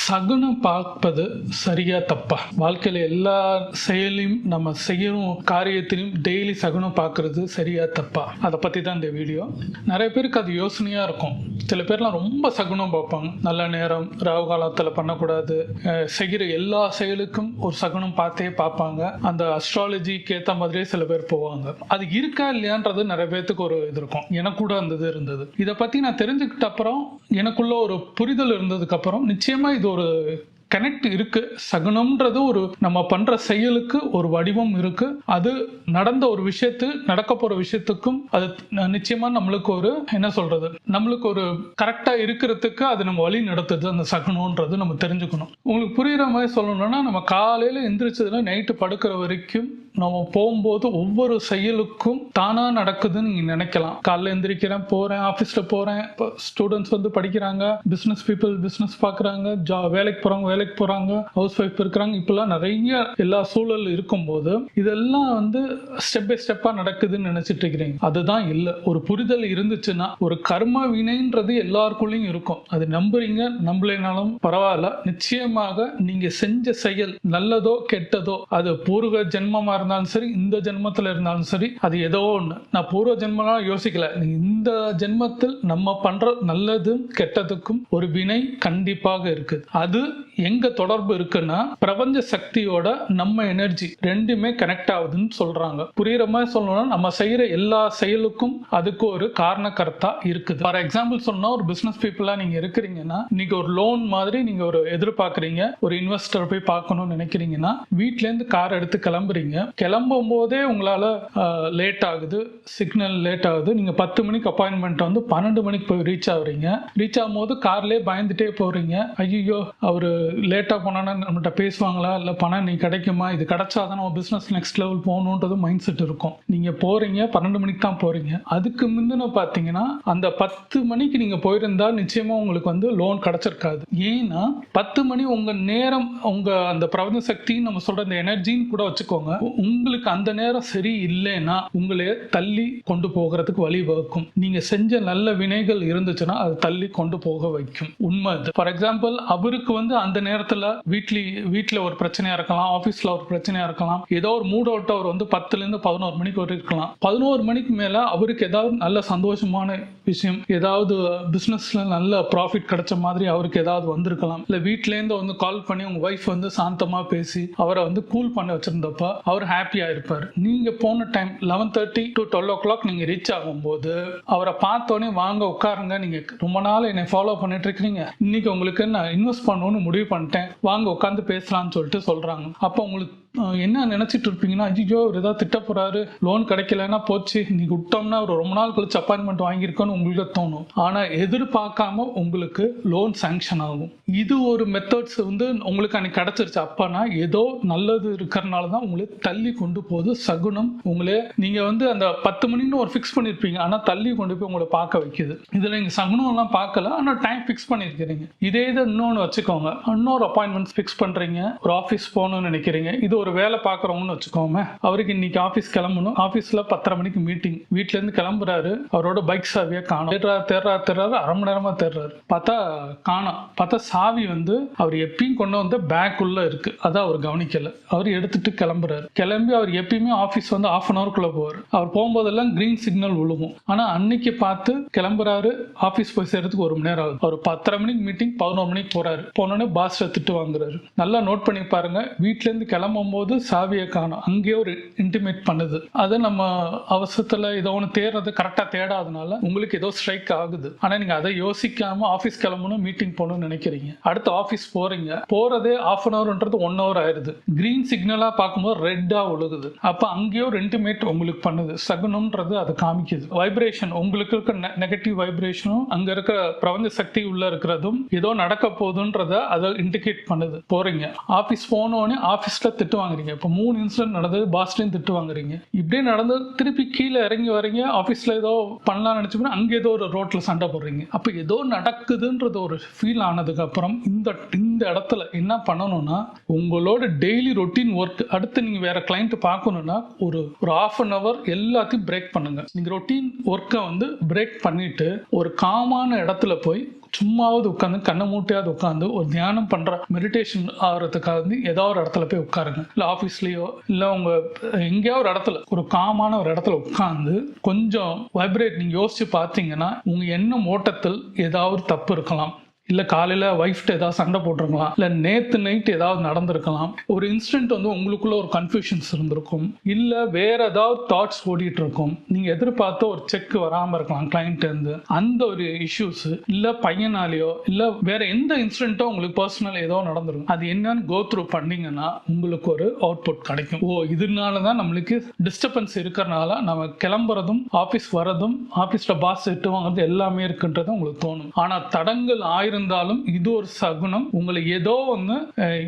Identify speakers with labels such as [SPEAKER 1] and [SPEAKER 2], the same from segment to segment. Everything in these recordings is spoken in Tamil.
[SPEAKER 1] சகுனம் பார்ப்பது சரியா தப்பா? வாழ்க்கையில எல்லா செயலையும் நம்ம செய்யணும் காரியத்திலையும் டெய்லி சகுனம் பார்க்கறது சரியா தப்பா? அதை பத்தி தான் இந்த வீடியோ. நிறைய பேருக்கு அது யோசனையா இருக்கும். சில பேர்லாம் ரொம்ப சகுனம் பார்ப்பாங்க. நல்ல நேரம் ராகு காலத்தில் பண்ணக்கூடாது. செய்கிற எல்லா செயலுக்கும் ஒரு சகுனம் பார்த்தே பார்ப்பாங்க. அந்த அஸ்ட்ராலஜிக்கு ஏற்ற மாதிரியே சில பேர் போவாங்க. அது இருக்கா இல்லையான்றது நிறைய பேர்த்துக்கு ஒரு இது இருக்கும். எனக்கு கூட அந்த இது இருந்தது. இதை பத்தி நான் தெரிஞ்சுக்கிட்ட அப்புறம் எனக்குள்ள ஒரு புரிதல் இருந்ததுக்கு அப்புறம் நிச்சயமா இது ஒரு கனெக்ட் இருக்கு. சகுனம்ன்றது ஒரு நம்ம பண்ற செயலுக்கு ஒரு வடிவம் இருக்கு. அது நடந்த ஒரு விஷயத்து நடக்க போற விஷயத்துக்கும் அது நிச்சயமா நம்மளுக்கு ஒரு என்ன சொல்றது? நம்மளுக்கு ஒரு கரெக்டா இருக்கிறதுக்கு அது நம்ம வழி நடத்துது. அந்த சகுனம்ன்றது நம்ம தெரிஞ்சுக்கணும். உங்களுக்கு புரியுற மாதிரி சொல்லணும்னா நம்ம காலையில எந்திரிச்சதுல நைட்டு படுக்கிற வரைக்கும் நம்ம போகும்போது ஒவ்வொரு செயலுக்கும் தானா நடக்குதுன்னு நீங்க நினைக்கலாம். காலைல எந்திரிக்கிறேன் போறேன் ஆஃபீஸில் போறேன். இப்போ ஸ்டூடெண்ட்ஸ் வந்து படிக்கிறாங்க பிசினஸ் பீப்புள் பிசினஸ் பாக்குறாங்க ஜா வேலைக்கு போறவங்க வேலைக்கு போறாங்க ஹவுஸ் ஒய்ஃப் இருக்கிறாங்க. இப்பெல்லாம் நிறைய எல்லா சூழல் இருக்கும்போது இதெல்லாம் வந்து ஸ்டெப் பை ஸ்டெப்பா நடக்குதுன்னு நினைச்சிட்டு இருக்கிறீங்க. அதுதான் இல்லை. ஒரு புரிதல் இருந்துச்சுன்னா ஒரு கர்ம வினைன்றது எல்லாருக்குள்ளேயும் இருக்கும். அது நம்புறீங்க நம்பலைனாலும் பரவாயில்ல. நிச்சயமாக நீங்க செஞ்ச செயல் நல்லதோ கெட்டதோ அது பூர்வ ஜென்மமா இருந்தாலும் சரி இந்த ஜென்மத்தில் இருந்தாலும் சரி அது ஏதோ ஒன்று நான் பூர்வ ஜென்மலாம் யோசிக்கல. இந்த ஜென்மத்தில் நம்ம பண்ற நல்லதும் கெட்டதுக்கும் ஒரு வினை கண்டிப்பாக இருக்கு அது எங்க தொடர்பு இருக்குன்னா பிரபஞ்ச சக்தியோட நம்ம எனர்ஜி ரெண்டுமே கனெக்ட் ஆகுதுன்னு சொல்றாங்க. புரியுற மாதிரி சொல்லணும்னா நம்ம செய்யற எல்லா செயலுக்கும் அதுக்கு ஒரு காரணக்கர்த்தா இருக்குது. ஃபார் எக்ஸாம்பிள் சொன்னா ஒரு பிசினஸ் பீப்புளா நீங்க இருக்கிறீங்கன்னா இன்னைக்கு ஒரு லோன் மாதிரி நீங்க ஒரு எதிர்பார்க்குறீங்க. ஒரு இன்வெஸ்டர் போய் பார்க்கணும்னு நினைக்கிறீங்கன்னா வீட்ல இருந்து கார் எடுத்து கிளம்புறீங்க. கிளம்பும் போதே உங்களால் லேட் ஆகுது. சிக்னல் லேட் ஆகுது. நீங்கள் பத்து மணிக்கு அப்பாயின்மெண்ட் வந்து பன்னெண்டு மணிக்கு போய் ரீச் ஆகுறீங்க. ரீச் ஆகும்போது கார்லேயே பயந்துட்டே போகிறீங்க ஐயோ அவரு லேட்டாக போனா நம்மகிட்ட பேசுவாங்களா? இல்லை பணம் நீ கிடைக்குமா? இது கிடைச்சாதான் நம்ம பிஸ்னஸ் நெக்ஸ்ட் லெவல் போகணுன்றது மைண்ட் செட் இருக்கும். நீங்கள் போகிறீங்க பன்னெண்டு மணிக்கு தான் போகிறீங்க அதுக்கு முந்தின பார்த்தீங்கன்னா அந்த பத்து மணிக்கு நீங்கள் போயிருந்தா நிச்சயமாக உங்களுக்கு வந்து லோன் கிடைச்சிருக்காது. ஏன்னா பத்து மணி உங்கள் நேரம் உங்கள் அந்த பிரபஞ்ச சக்தின்னு நம்ம சொல்கிற அந்த எனர்ஜின்னு கூட வச்சுக்கோங்க. உங்களுக்கு அந்த நேரம் சரி இல்லைன்னா உங்களை தள்ளி கொண்டு போகிறதுக்கு வழி வகுக்கும். நீங்க செஞ்ச நல்ல வினைகள் இருந்துச்சுன்னா அது தள்ளி கொண்டு போக வைக்கும். உண்மை அது. ஃபார் எக்ஸாம்பிள் அவருக்கு வந்து அந்த நேரத்துல வீட்லி வீட்டுல ஒரு பிரச்சனையா இருக்கலாம் ஆபீஸ்ல ஒரு பிரச்சனையா இருக்கலாம் ஏதோ ஒரு மூட் அவுட் அவர் வந்து பத்துல இருந்து பதினோரு மணிக்கு வரை இருக்கலாம். பதினோரு மணிக்கு மேல அவருக்கு ஏதாவது நல்ல சந்தோஷமான விஷயம் ஏதாவது பிசினஸ்ல நல்ல ப்ராஃபிட் கிடைச்ச மாதிரி அவருக்கு ஏதாவது வந்திருக்கலாம். இல்ல வீட்ல இருந்து வந்து கால் பண்ணி உங்க ஒய்ஃப் வந்து சாந்தமா பேசி அவரை வந்து கூல் பண்ண வச்சிருந்தப்ப அவர் ஹாப்பியா இருப்பார். நீங்க போன time eleven thirty to twelve o'clock நீங்க ரீச் ஆகும்போது அவரை பார்த்தோன்னே வாங்க உட்காருங்க நீங்க ரொம்ப நாள் என்னை ஃபாலோ பண்ணிட்டு இருக்கீங்க இன்னைக்கு உங்களுக்கு நான் இன்வெஸ்ட் பண்ணணும்னு முடிவு பண்ணிட்டேன். வாங்க உட்காந்து பேசலாம்னு சொல்லிட்டு சொல்றாங்க. அப்போ உங்களுக்கு என்ன நினைச்சிட்டு இருப்பீங்கன்னா ஐயோ ஒரு ஏதாவது திட்ட போறாரு லோன் கிடைக்கலன்னா போச்சு நீங்கள் விட்டோம்னா ஒரு ரொம்ப நாள் கழிச்சு அப்பாயின்மெண்ட் வாங்கியிருக்கோன்னு உங்களுக்கு தோணும். ஆனா எதிர்பார்க்காம உங்களுக்கு லோன் சாங்ஷன் ஆகும். இது ஒரு மெத்தட்ஸ் வந்து உங்களுக்கு அன்னைக்கு கிடைச்சிருச்சு. அப்பனா ஏதோ நல்லது இருக்கிறனால தான் உங்களை தள்ளி கொண்டு போகுது. சகுனம் உங்களே நீங்க வந்து அந்த பத்து மணின்னு ஒரு ஃபிக்ஸ் பண்ணிருப்பீங்க. ஆனா தள்ளி கொண்டு போய் உங்களை பார்க்க வைக்குது. இதுல நீங்க சகுனம் எல்லாம் பார்க்கல ஆனா டைம் ஃபிக்ஸ் பண்ணிருக்கிறீங்க இதே இது இன்னொன்று வச்சுக்கோங்க. இன்னொரு அப்பாயின்மெண்ட் ஃபிக்ஸ் பண்றீங்க. ஒரு ஆஃபீஸ் போகணும்னு நினைக்கிறீங்க. இது ஒரு வேலை பார்க்குறவங்கன்னு வச்சுக்கோங்க அவருக்கு இன்னைக்கு ஆஃபீஸ் கிளம்பணும். ஆஃபீஸில் பத்தரை மணிக்கு மீட்டிங் வீட்ல இருந்து கிளம்புறாரு. அவரோட பைக் சாவியை காணும். தேடுறா தேடுறா தேடுறாரு. அரை மணி நேரமா தேடுறாரு. பார்த்தா காணோம். பார்த்தா சாவி வந்து அவர் எப்பயும் கொண்டு வந்த பேக்குள்ளே இருக்குது இருக்கு. அதான் அவர் கவனிக்கல. அவர் எடுத்துட்டு கிளம்புறாரு. கிளம்பி அவர் எப்பயுமே ஆஃபீஸ் வந்து ஆஃப் அன் ஹவருக்குள்ள போவார். அவர் போகும்போதெல்லாம் கிரீன் சிக்னல் விழுகும். ஆனா அன்னைக்கு பார்த்து கிளம்புறாரு. ஆஃபீஸ் போய் சேர்றதுக்கு ஒரு மணி நேரம் ஆகுது. அவர் பத்தரை மணிக்கு மீட்டிங் பதினோரு மணிக்கு போறாரு. போனோடனே பாஸ்டர் திட்டு வாங்குறாரு. நல்லா நோட் பண்ணி பாருங்க. வீட்ல இருந்து கிளம்பும் போது சாவியை காணும். அங்கேயே ஒரு இன்டிமேட் பண்ணுது. அதை நம்ம அவசரத்தில் ஏதோ ஒன்று தேடுறது கரெக்டாக தேடாதனால உங்களுக்கு ஏதோ ஸ்ட்ரைக் ஆகுது. ஆனால் நீங்கள் அதை யோசிக்காம ஆஃபீஸ் கிளம்பணும் மீட்டிங் போகணும்னு நினைக்கிறீங்க. அடுத்து ஆஃபீஸ் போகிறீங்க போகிறதே ஆஃப் அன் ஹவர்ன்றது ஒன் ஹவர் ஆயிடுது. கிரீன் சிக்னலாக பார்க்கும்போது ரெட்டாக ஒழுகுது. அப்போ அங்கேயோ ஒரு இன்டிமேட் உங்களுக்கு பண்ணுது. சகுனம்ன்றது அதை காமிக்குது. வைப்ரேஷன் உங்களுக்கு இருக்க நெகட்டிவ் வைப்ரேஷனும் அங்கே இருக்கிற பிரபஞ்ச சக்தி உள்ள இருக்கிறதும் ஏதோ நடக்க போகுதுன்றத அதை இண்டிகேட் பண்ணுது. போகிறீங்க ஆஃபீஸ் போனோடனே ஆஃபீஸில் திட்டு வாங்குறீங்க இப்போ மூணு இன்சிடென்ட் நடந்தது பாஸ்லையும் திட்டு வாங்குறீங்க இப்படியே நடந்து திருப்பி கீழே இறங்கி வரீங்க ஆஃபீஸ்ல ஏதோ பண்ணலாம்னு நினச்சோம்னா அங்கே ஏதோ ஒரு ரோட்ல சண்டை போடுறீங்க. அப்போ ஏதோ நடக்குதுன்றது ஒரு ஃபீல் ஆனதுக்கப்புறம் இந்த இந்த இடத்துல என்ன பண்ணணும்னா உங்களோட டெய்லி ரொட்டீன் ஒர்க் அடுத்து நீங்க வேற கிளைண்ட் பார்க்கணும்னா ஒரு ஒரு ஆஃப் அன் ஹவர் எல்லாத்தையும் பிரேக் பண்ணுங்க. நீங்கள் ரொட்டீன் ஒர்க்கை வந்து பிரேக் பண்ணிட்டு ஒரு காமான இடத்துல போய் சும்மாவது உட்காந்து கண்ணை மூட்டையாவது உட்காந்து ஒரு தியானம் பண்ற மெடிடேஷன் ஆகிறதுக்காக வந்து ஏதோ ஒரு இடத்துல போய் உட்காருங்க. இல்லை ஆஃபீஸ்லேயோ இல்லை உங்க எங்கேயோ ஒரு இடத்துல ஒரு காமான ஒரு இடத்துல உட்காந்து கொஞ்சம் வைப்ரேட் நீங்க யோசிச்சு பார்த்தீங்கன்னா உங்க எண்ணம் ஓட்டத்தில் ஏதாவது தப்பு இருக்கலாம். இல்லை காலையில் ஒய்ஃப்ட்டு ஏதாவது சண்டை போட்டிருக்கலாம். இல்லை நேற்று நைட் ஏதாவது நடந்திருக்கலாம். ஒரு இன்சிடென்ட் வந்து உங்களுக்குள்ள ஒரு கன்ஃபியூஷன்ஸ் இருந்திருக்கும். இல்லை வேற ஏதாவது தாட்ஸ் ஓடிட்டு இருக்கும் நீங்கள் எதிர்பார்த்த ஒரு செக் வராமல் இருக்கலாம் கிளைண்ட்டேருந்து அந்த ஒரு இஷ்யூஸ் இல்லை பையனாலேயோ இல்லை வேற எந்த இன்சிடென்ட்டோ உங்களுக்கு பர்சனல் ஏதோ நடந்துருக்கும். அது என்னன்னு கோ த்ரூ பண்ணீங்கன்னா உங்களுக்கு ஒரு அவுட்புட் கிடைக்கும். ஓ இதனால தான் நம்மளுக்கு டிஸ்டர்பன்ஸ் இருக்கிறனால நம்ம கிளம்புறதும் ஆஃபீஸ் வரதும் ஆஃபீஸில் பாஸ் திட்டு வாங்குறது எல்லாமே இருக்குன்றது உங்களுக்கு தோணும். ஆனால் தடங்கள் இருந்தாலும் இது ஒரு சகுனம். உங்களை ஏதோ ஒன்று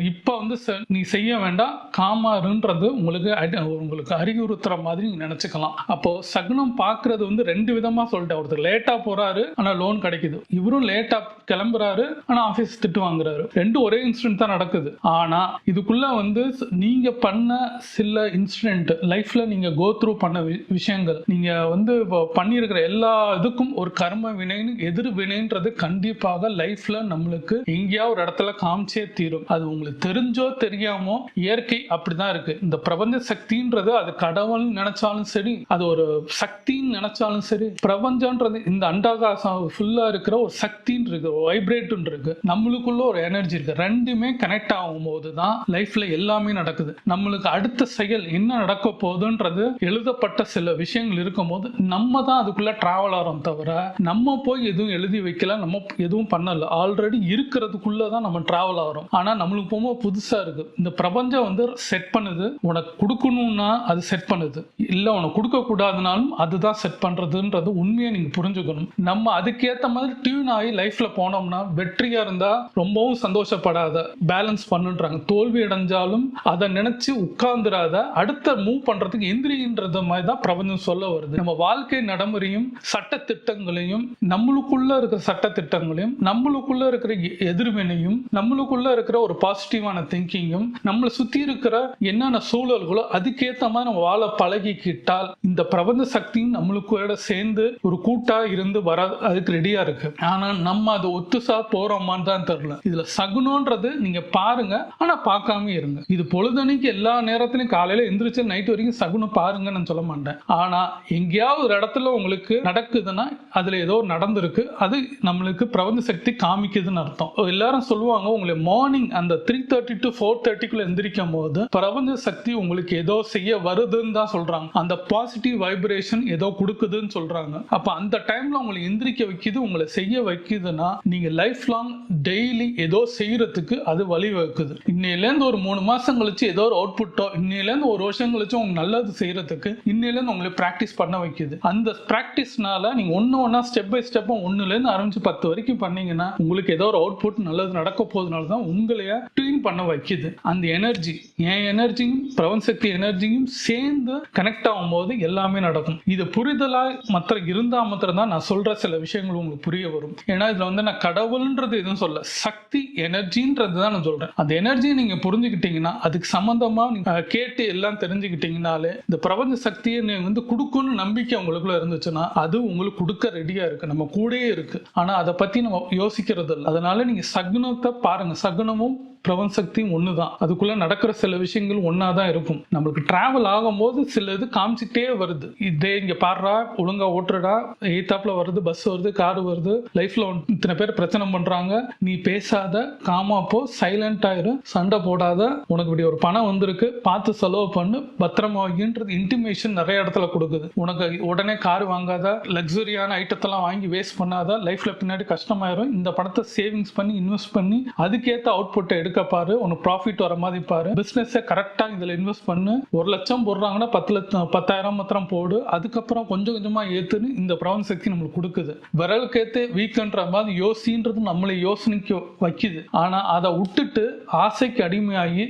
[SPEAKER 1] இப்போ வந்து செ- நீ செய்ய வேண்டாம் காமாறுன்றது உங்களுக்கு உங்களுக்கு அறிவுறுத்துற மாதிரி நீங்க நினைச்சுக்கலாம். அப்போ சகுனம் பார்க்கறது வந்து ரெண்டு விதமா சொல்லிட்டேன். ஒருத்தர் லேட்டா போறாரு ஆனா லோன் கிடைக்குது. இவரும் லேட்டா கிளம்புறாரு ஆனா ஆபீஸ் திட்டு வாங்குறாரு. ரெண்டும் ஒரே இன்சிடென்ட் தான் நடக்குது. ஆனா இதுக்குள்ள வந்து நீங்க பண்ண சில இன்சிடென்ட் லைஃப்ல நீங்க கோ த்ரூ பண்ண வி- விஷயங்கள் நீங்க வந்து இப்போ பண்ணியிருக்கிற எல்லா இதுக்கும் ஒரு கர்ம வினைன்னு எதிர் வினைன்றது கண்டிப்பாக லைஃப் லைஃப்ல நம்மளுக்கு எங்கேயாவது ஒரு இடத்துல காமிச்சே தீரும். அது உங்களுக்கு தெரிஞ்சோ தெரியாமோ இயற்கை அப்படிதான் இருக்கு. இந்த பிரபஞ்ச சக்தின்றது அது கடவுள் நினைச்சாலும் சரி அது ஒரு சக்தின்னு நினைச்சாலும் சரி பிரபஞ்சம்ன்றது இந்த அண்டாகாசம் ஃபுல்லா இருக்கிற ஒரு சக்தின்னு இருக்கு வைப்ரேட்னு இருக்கு. நம்மளுக்குள்ள ஒரு எனர்ஜி இருக்கு. ரெண்டுமே கனெக்ட் ஆகும்போது தான் லைஃப்ல எல்லாமே நடக்குது. நம்மளுக்கு அடுத்த செயல் என்ன நடக்க போகுதுன்றது எழுதப்பட்ட சில விஷயங்கள் இருக்கும்போது நம்ம தான் அதுக்குள்ள டிராவல் ஆகிறோம் தவிர நம்ம போய் எதுவும் எழுதி வைக்கல நம்ம எதுவும் பண்ணல. ஆல்ரெடி இருக்கிறதுக்குள்ளே தான் நம்ம ட்ராவல் ஆகிறோம். ஆனால் நம்மளுக்கு போகும்போது புதுசாக இருக்குது இந்த பிரபஞ்சம் வந்து செட் பண்ணுது. உனக்கு கொடுக்கணும்னா அது செட் பண்ணுது. இல்லை உனக்கு கொடுக்கக்கூடாதுனாலும் அதுதான் செட் பண்ணுறதுன்றது உண்மையை நீங்கள் புரிஞ்சுக்கணும். நம்ம அதுக்கேற்ற மாதிரி டியூன் ஆகி லைஃப்பில் போனோம்னா வெற்றியாக இருந்தால் ரொம்பவும் சந்தோஷப்படாத பேலன்ஸ் பண்ணுன்றாங்க. தோல்வி அடைஞ்சாலும் அதை நினச்சி உட்கார்ந்துடாத அடுத்த மூவ் பண்ணுறதுக்கு எந்திரின்றது மாதிரி தான் பிரபஞ்சம் சொல்ல வருது. நம்ம வாழ்க்கை நடைமுறையும் சட்ட திட்டங்களையும் நம்மளுக்குள்ள இருக்கிற சட்ட திட்டங்களையும் நம்மளுக்குள்ள இருக்கிற எதிர்வினையும் நம்மளுக்குள்ள இருக்கிற ஒரு பாசிட்டிவான திங்கிங்கும் நம்மளை சுத்தி இருக்கிற என்னென்ன சூழல்களோ அதுக்கேத்த மாதிரி நம்ம வாழ பழகிக்கிட்டால் இந்த பிரபஞ்ச சக்தியும் நம்மளுக்கூட சேர்ந்து ஒரு கூட்டா இருந்து வர அதுக்கு ரெடியா இருக்கு. ஆனா நம்ம அதை ஒத்துசா போறோமான்னு தான் தெரியல. இதுல சகுனம்ன்றது நீங்க பாருங்க ஆனா பார்க்காம இருங்க. இது பொழுதனைக்கு எல்லா நேரத்திலும் காலையில எந்திரிச்சு நைட் வரைக்கும் சகுனம் பாருங்கன்னு நான் சொல்ல மாட்டேன். ஆனா எங்கேயாவது ஒரு இடத்துல உங்களுக்கு நடக்குதுன்னா அதுல ஏதோ நடந்திருக்கு. அது நம்மளுக்கு பிரபஞ்ச சக்தி காமிக்குதுன்னு அர்த்தம். எல்லாரும் சொல்லுவாங்க உங்களை மார்னிங் அந்த த்ரீ தேர்ட்டி டு ஃபோர் தேர்ட்டிக்குள்ள எந்திரிக்கும் போது பிரபஞ்ச சக்தி உங்களுக்கு ஏதோ செய்ய வருதுன்னு தான் சொல்றாங்க. அந்த பாசிட்டிவ் வைப்ரேஷன் ஏதோ கொடுக்குதுன்னு சொல்றாங்க. அப்ப அந்த டைம்ல உங்களை எந்திரிக்க வைக்குது உங்களை செய்ய வைக்குதுன்னா நீங்க லைஃப் லாங் டெய்லி ஏதோ செய்யறதுக்கு அது வழிவகுக்குது இன்னையிலேருந்து ஒரு மூணு மாசம் கழிச்சு ஏதோ ஒரு அவுட்புட்டோ இன்னையிலேருந்து ஒரு வருஷம் கழிச்சு உங்களுக்கு நல்லது செய்யறதுக்கு இன்னையிலேருந்து உங்களை ப்ராக்டிஸ் பண்ண வைக்குது. அந்த ப்ராக்டிஸ்னால நீங்க ஒன்று ஒன்றா ஸ்டெப் பை ஸ்டெப்பாக ஒன்றுலேருந்து ஆரம்பிச்சு பத்து வரைக்கும் பண்ணீங்கன்னா உங்களுக்கு ஏதோ ஒரு அவுட்புட் நல்லது நடக்க போகுதுனால தான் உங்களைய ட்யூன் பண்ண வைக்குது. அந்த எனர்ஜி என் எனர்ஜியும் பிரபஞ்ச சக்தி எனர்ஜியும் சேர்ந்து கனெக்ட் ஆகும்போது எல்லாமே நடக்கும். இது புரிதலா மற்ற இருந்தா மாத்திரம் தான் நான் சொல்ற சில விஷயங்கள் உங்களுக்கு புரிய வரும். ஏன்னா இதில் வந்து நான் கடவுள்ன்றது எதுவும் சொல்ல சக்தி எனர்ஜின்றது தான் நான் சொல்கிறேன் அந்த எனர்ஜியை நீங்கள் புரிஞ்சுக்கிட்டீங்கன்னா அதுக்கு சம்மந்தமாக நீங்கள் கேட்டு எல்லாம் தெரிஞ்சுக்கிட்டீங்கனாலே இந்த பிரபஞ்ச சக்தியை நீங்கள் வந்து கொடுக்கணும்னு நம்பிக்கை உங்களுக்குள்ள இருந்துச்சுன்னா அது உங்களுக்கு கொடுக்க ரெடியாக இருக்கு. நம்ம கூடயே இருக்கு. ஆனால் அதை பற்றி நம்ம யோசிக்க யோசிக்கிறது இல்லை அதனால நீங்க சகுனத்தை பாருங்க. சகுனமும் பிரபஞ்ச சக்தியும் ஒன்று தான் அதுக்குள்ள நடக்கிற சில விஷயங்கள் ஒன்றா தான் இருக்கும். நம்மளுக்கு டிராவல் ஆகும்போது சில இது காமிச்சிக்கிட்டே வருது. இதே இங்கே பாடுறா ஒழுங்கா ஓட்டுறடா எய்த்தாப்புல வருது பஸ் வருது கார் வருது லைஃப்ல இத்தனை பேர் பிரச்சனை பண்றாங்க. நீ பேசாத காமா போ சைலண்ட் ஆயிரு சண்டை போடாத. உனக்கு இப்படி ஒரு பணம் வந்திருக்கு பார்த்து செலவு பண்ணு. பத்திரமா வைக்கின்றது இன்டிமேஷன் நிறைய இடத்துல கொடுக்குது. உனக்கு உடனே கார் வாங்காத லக்ஸுரியான ஐட்டத்தெல்லாம் வாங்கி வேஸ்ட் பண்ணாத. லைஃப்ல பின்னாடி கஷ்டமாயிரும். இந்த பணத்தை சேவிங்ஸ் பண்ணி இன்வெஸ்ட் பண்ணி அதுக்கேற்ற அவுட்புட்டை எடுக்க பாரு உனக்கு ப்ராஃபிட் வர மாதிரி பாரு. பிஸ்னஸை கரெக்டாக இதில் இன்வெஸ்ட் பண்ணு. ஒரு லட்சம் போடுறாங்கன்னா பத்து லட்சம் பத்தாயிரம் மாத்திரம் போடு. அதுக்கப்புறம் கொஞ்சம் கொஞ்சமாக ஏற்றுன்னு இந்த பிரபஞ்ச சக்தி நம்மளுக்கு கொடுக்குது. விரலுக்கேத்து வீக்கன்ற மாதிரி யோசின்றது நம்மளை யோசனைக்கு வைக்குது. ஆனால் அதை விட்டுட்டு ஆசைக்கு அடிமையாகி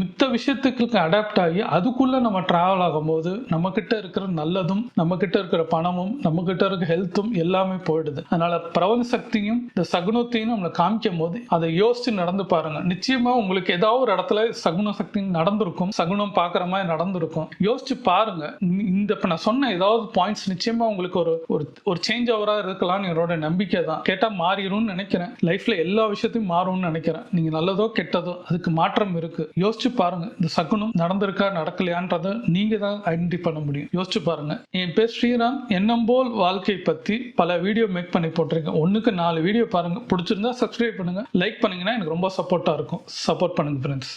[SPEAKER 1] மித்த விஷயத்துக்கு அடாப்ட் ஆகி அதுக்குள்ளே நம்ம ட்ராவல் ஆகும்போது நம்மக்கிட்ட இருக்கிற நல்லதும் நம்மக்கிட்ட இருக்கிற பணமும் நம்மக்கிட்ட இருக்கிற ஹெல்த்தும் எல்லாமே போயிடுது. அதனால் பிரபஞ்ச சக்தியும் இந்த சகுனத்தையும் நம்மளை காமிக்கும் போது அதை யோசித்து நடந்து பாருங்க. நிச்சயமா உங்களுக்கு ஏதாவது ஒரு இடத்துல சகுன சக்தி நடந்திருக்கும். சகுனம் பார்க்குற மாதிரி நடந்திருக்கும். யோசிச்சு பாருங்க. இந்த- இப்போ நான் சொன்ன ஏதாவது பாயிண்ட்ஸ் நிச்சயமா உங்களுக்கு ஒரு ஒரு சேஞ்ச் ஓவராக இருக்கலாம்னு என்னோட நம்பிக்கை தான். கேட்டால் மாறிடும்னு நினைக்கிறேன். லைஃப்ல எல்லா விஷயத்தையும் மாறும்னு நினைக்கிறேன். நீங்க நல்லதோ கெட்டதோ அதுக்கு மாற்றம் இருக்கு. யோசிச்சு பாருங்க. இந்த சகுனம் நடந்திருக்கா நடக்கலையான்றதை நீங்க தான் ஐடென்டி பண்ண முடியும். யோசிச்சு பாருங்க. என் பேர் ஸ்ரீராம். எண்ணம் போல் வாழ்க்கை பத்தி பல வீடியோ மேக் பண்ணி போட்டிருக்கேன். ஒண்ணுக்கு நாலு வீடியோ பாருங்க. பிடிச்சிருந்தா சப்ஸ்கிரைப் பண்ணுங்க. லைக் பண்ணீங்கன்னா எனக்கு ரொம்ப சப்போர்ட் சப்போர்ட்டாக இருக்கும். சப்போர்ட் பண்ணுங்க ஃப்ரெண்ட்ஸ்